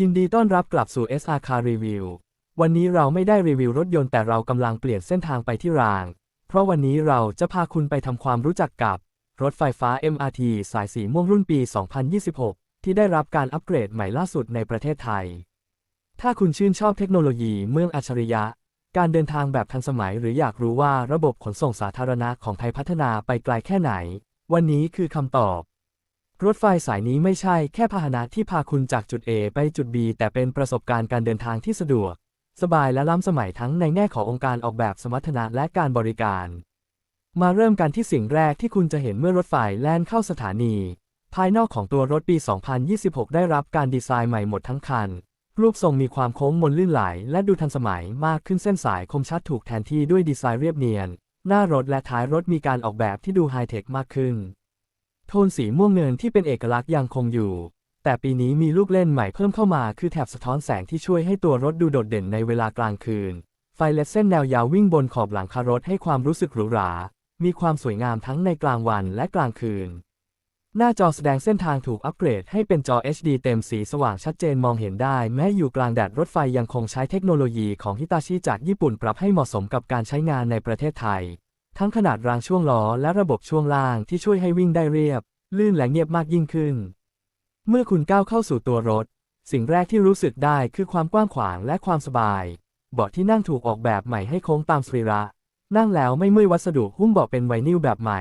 ยินดีต้อนรับกลับสู่ SR Car Review วันนี้เราไม่ได้รีวิวรถยนต์แต่เรากำลังเปลี่ยนเส้นทางไปที่ราง เพราะวันนี้เราจะพาคุณไปทำความรู้จักกับ รถไฟฟ้า MRT สายสีม่วงรุ่นปี 2026 ที่ได้รับการอัปเกรดใหม่ล่าสุดในประเทศไทย ถ้าคุณชื่นชอบเทคโนโลยีเมืองอัจฉริยะ การเดินทางแบบทันสมัยหรืออยากรู้ว่าระบบขนส่งสาธารณะของไทยพัฒนาไปไกลแค่ไหน วันนี้คือคำตอบ รถไฟสายนี้ไม่ใช่แค่พาหนะที่พาคุณจากจุด A ไปจุด B แต่เป็นประสบการณ์การเดินทางที่สะดวก สบายและล้ำสมัยทั้งในแง่ขององค์การออกแบบสมรรถนะและการบริการ มาเริ่มกันที่สิ่งแรกที่คุณจะเห็นเมื่อรถไฟแล่นเข้าสถานี ภายนอกของตัวรถปี 2026 ได้รับการดีไซน์ใหม่หมดทั้งคัน รูปทรงมีความโค้งมนลื่นไหล และดูทันสมัยมากขึ้นเส้นสายคมชัดถูกแทนที่ด้วยดีไซน์เรียบเนียน หน้ารถและท้ายรถมีการออกแบบที่ดูไฮเทคมากขึ้น โทนสีม่วงเงินที่เป็นเอกลักษณ์ยังคงอยู่ แต่ปีนี้มีลูกเล่นใหม่เพิ่มเข้ามาคือแถบสะท้อนแสงที่ช่วยให้ตัวรถดูโดดเด่นในเวลากลางคืน ไฟเลดเส้นแนวยาววิ่งบนขอบหลังคารถให้ความรู้สึกหรูหรา มีความสวยงามทั้งในกลางวันและกลางคืน หน้าจอแสดงเส้นทางถูกอัปเกรดให้เป็นจอ HD เต็มสีสว่างชัดเจนมองเห็นได้ แม้อยู่กลางแดดรถไฟยังคงใช้เทคโนโลยีของฮิตาชิจากญี่ปุ่นปรับให้เหมาะสมกับการใช้งานในประเทศไทย ทั้งขนาดรางช่วงล้อและระบบช่วงล่างที่ช่วยให้วิ่งได้เรียบ ลื่นและเงียบมากยิ่งขึ้น เมื่อคุณก้าวเข้าสู่ตัวรถ สิ่งแรกที่รู้สึกได้คือความกว้างขวางและความสบาย เบาะที่นั่งถูกออกแบบใหม่ให้โค้งตามสรีระ นั่งแล้วไม่เมื่อยวัสดุหุ้มเบาะเป็นไวนิลแบบใหม่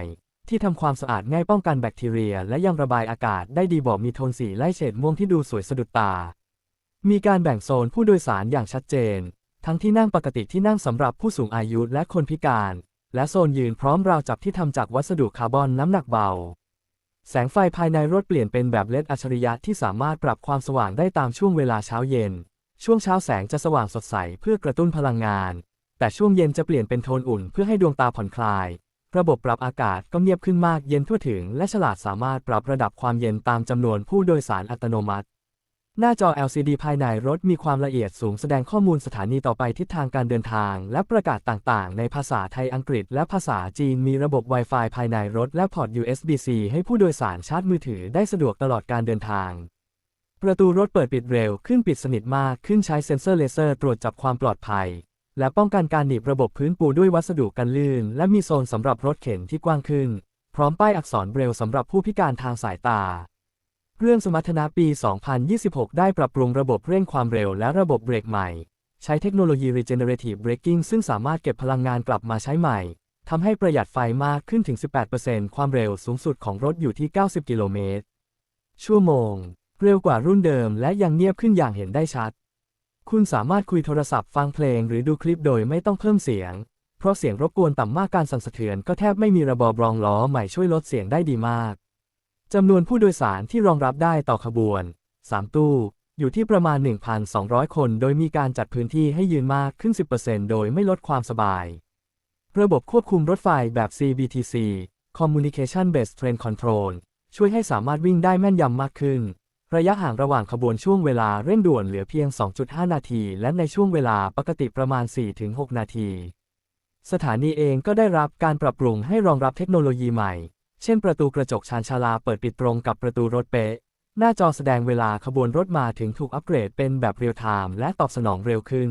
ที่ทำความสะอาดง่ายป้องกันแบคทีเรีย และยังระบายอากาศได้ดีเบาะมีโทนสีไล่เฉดม่วงที่ดูสวยสะดุดตา มีการแบ่งโซนผู้โดยสารอย่างชัดเจน ทั้งที่นั่งปกติที่นั่งสำหรับผู้สูงอายุและคนพิการ และโซนยืนพร้อมราวจับที่ทำจากวัสดุคาร์บอนน้ำหนักเบา แสงไฟภายในรถเปลี่ยนเป็นแบบเลดอัจฉริยะที่สามารถปรับความสว่างได้ตามช่วงเวลาเช้าเย็น ช่วงเช้าแสงจะสว่างสดใสเพื่อกระตุ้นพลังงาน แต่ช่วงเย็นจะเปลี่ยนเป็นโทนอุ่นเพื่อให้ดวงตาผ่อนคลาย ระบบปรับอากาศก็เงียบขึ้นมากเย็นทั่วถึง และฉลาดสามารถปรับระดับความเย็นตามจำนวนผู้โดยสารอัตโนมัติ หน้าจอ LCD ภายในรถมีความละเอียดสูงแสดงข้อมูลสถานีต่อไปทิศทางการเดินทาง และประกาศต่างๆ ในภาษาไทยอังกฤษ และภาษาจีนมีระบบ Wi-Fi ภายในรถและพอร์ต USB-C ให้ผู้โดยสารชาร์จมือถือได้สะดวกตลอดการเดินทาง ประตูรถเปิดปิดเร็วขึ้นปิดสนิทมากขึ้นใช้เซ็นเซอร์เลเซอร์ตรวจจับความปลอดภัย และป้องกันการหนีบระบบพื้นปูด้วยวัสดุกันลื่น และมีโซนสำหรับรถเข็นที่กว้างขึ้น พร้อมป้ายอักษรเบรลสำหรับผู้พิการทางสายตา เรื่องสมรรถนะปี 2026 ได้ปรับปรุงระบบเร่งความเร็วและระบบเบรกใหม่ ใช้เทคโนโลยี regenerative braking ซึ่งสามารถเก็บพลังงานกลับมาใช้ใหม่ทำให้ประหยัดไฟมากขึ้นถึง 18%ความเร็วสูงสุดของรถอยู่ที่ 90 กิโลเมตร ชั่วโมง เร็วกว่ารุ่นเดิมและยังเงียบขึ้นอย่างเห็นได้ชัด คุณสามารถคุยโทรศัพท์ฟังเพลงหรือดูคลิปโดยไม่ต้องเพิ่มเสียง เพราะเสียงรบกวนต่ำมากการสั่นสะเทือนก็แทบไม่มีระบบรองล้อใหม่ช่วยลดเสียงได้ดีมาก จำนวนผู้โดยสารที่รองรับได้ต่อขบวน 3 ตู้ อยู่ที่ประมาณ 1,200 คน โดยมีการจัดพื้นที่ให้ยืนมากขึ้น 10%โดยไม่ลดความสบาย ระบบควบคุมรถไฟแบบ CBTC Communication Based Train Control ช่วยให้สามารถวิ่งได้แม่นยำมากขึ้น ระยะห่างระหว่างขบวนช่วงเวลาเร่งด่วนเหลือเพียง 2.5 นาที และในช่วงเวลาปกติประมาณ 4-6 นาที สถานีเองก็ได้รับการปรับปรุงให้รองรับเทคโนโลยีใหม่ เช่นประตูกระจกชานชาลาเปิดปิดตรงกับประตูรถเป๊ะ หน้าจอแสดงเวลาขบวนรถมาถึงถูกอัปเกรดเป็นแบบเรียลไทม์และตอบสนองเร็วขึ้น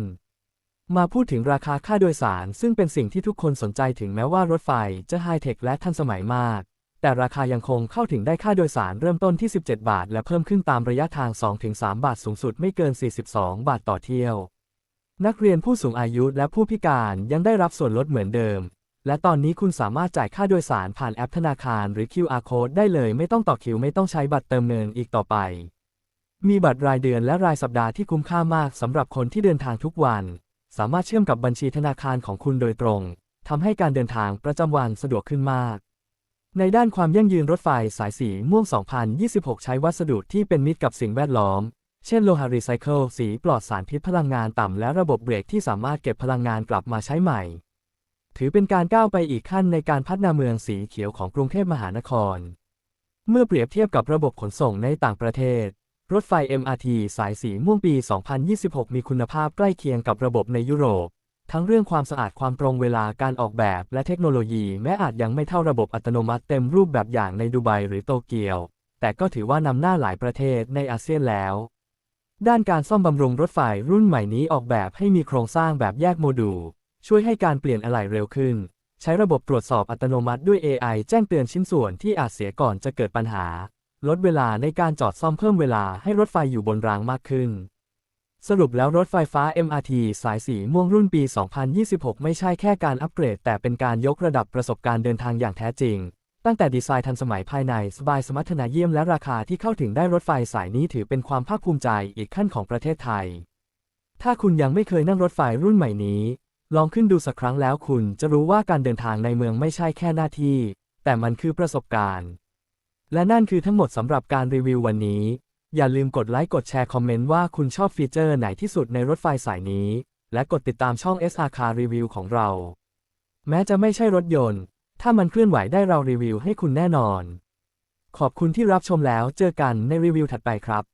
มาพูดถึงราคาค่าโดยสาร ซึ่งเป็นสิ่งที่ทุกคนสนใจถึงแม้ว่ารถไฟจะไฮเทคและทันสมัยมาก แต่ราคายังคงเข้าถึงได้ค่าโดยสารเริ่มต้นที่ 17 บาท และเพิ่มขึ้นตามระยะทาง 2-3 บาทสูงสุดไม่เกิน 42 บาทต่อเที่ยว นักเรียนผู้สูงอายุและผู้พิการยังได้รับส่วนลดเหมือนเดิม และตอนนี้คุณสามารถจ่ายค่าโดยสารผ่านแอปธนาคารหรือ QR code ได้เลยไม่ต้องต่อคิวไม่ต้องใช้บัตรเติมเงินอีกต่อไป มีบัตรรายเดือนและรายสัปดาห์ที่คุ้มค่ามากสำหรับคนที่เดินทางทุกวัน สามารถเชื่อมกับบัญชีธนาคารของคุณโดยตรงทำให้การเดินทางประจำวันสะดวกขึ้นมาก ในด้านความยั่งยืนรถไฟสายสีม่วง 2026 ใช้วัสดุที่เป็นมิตรกับสิ่งแวดล้อม เช่นโลหะรีไซเคิลสีปลอดสารพิษพลังงานต่ำและระบบเบรกที่สามารถเก็บพลังงานกลับมาใช้ใหม่ ถือเป็นการก้าวไปอีกขั้นในการพัฒนาเมืองสีเขียวของกรุงเทพมหานคร เมื่อเปรียบเทียบกับระบบขนส่งในต่างประเทศ รถไฟ MRT สายสีม่วงปี 2026 มีคุณภาพใกล้เคียงกับระบบในยุโรป ทั้งเรื่องความสะอาดความตรงเวลาการออกแบบและเทคโนโลยีแม้อาจยังไม่เท่าระบบอัตโนมัติเต็มรูปแบบอย่างในดูไบหรือโตเกียว แต่ก็ถือว่านำหน้าหลายประเทศในอาเซียนแล้ว ด้านการซ่อมบำรุงรถไฟรุ่นใหม่นี้ออกแบบให้มีโครงสร้างแบบแยกโมดูล ช่วยให้การเปลี่ยนอะไหล่เร็วขึ้น ใช้ระบบตรวจสอบอัตโนมัติด้วย AI แจ้งเตือนชิ้นส่วนที่อาจเสียก่อนจะเกิดปัญหา ลดเวลาในการจอดซ่อมเพิ่มเวลาให้รถไฟอยู่บนรางมากขึ้น สรุปแล้วรถไฟฟ้า MRT สายสีม่วงรุ่นปี 2026 ไม่ใช่แค่การอัปเกรด แต่เป็นการยกระดับประสบการณ์เดินทางอย่างแท้จริง ตั้งแต่ดีไซน์ทันสมัยภายในสบายสมรรถนะเยี่ยมและราคาที่เข้าถึงได้รถไฟสายนี้ถือเป็นความภาคภูมิใจอีกขั้นของประเทศไทย ถ้าคุณยังไม่เคยนั่งรถไฟรุ่นใหม่นี้ ลองขึ้นดูสักครั้งแล้วคุณจะรู้ว่าการเดินทางในเมืองไม่ใช่แค่หน้าที่ แต่มันคือประสบการณ์ และนั่นคือทั้งหมดสำหรับการรีวิววันนี้ อย่าลืมกดไลค์กดแชร์คอมเมนต์ว่าคุณชอบฟีเจอร์ไหนที่สุดในรถไฟสายนี้ และกดติดตามช่อง SR Car Review ของเรา แม้จะไม่ใช่รถยนต์ ถ้ามันเคลื่อนไหวได้เรารีวิวให้คุณแน่นอน ขอบคุณที่รับชมแล้วเจอกันในรีวิวถัดไปครับ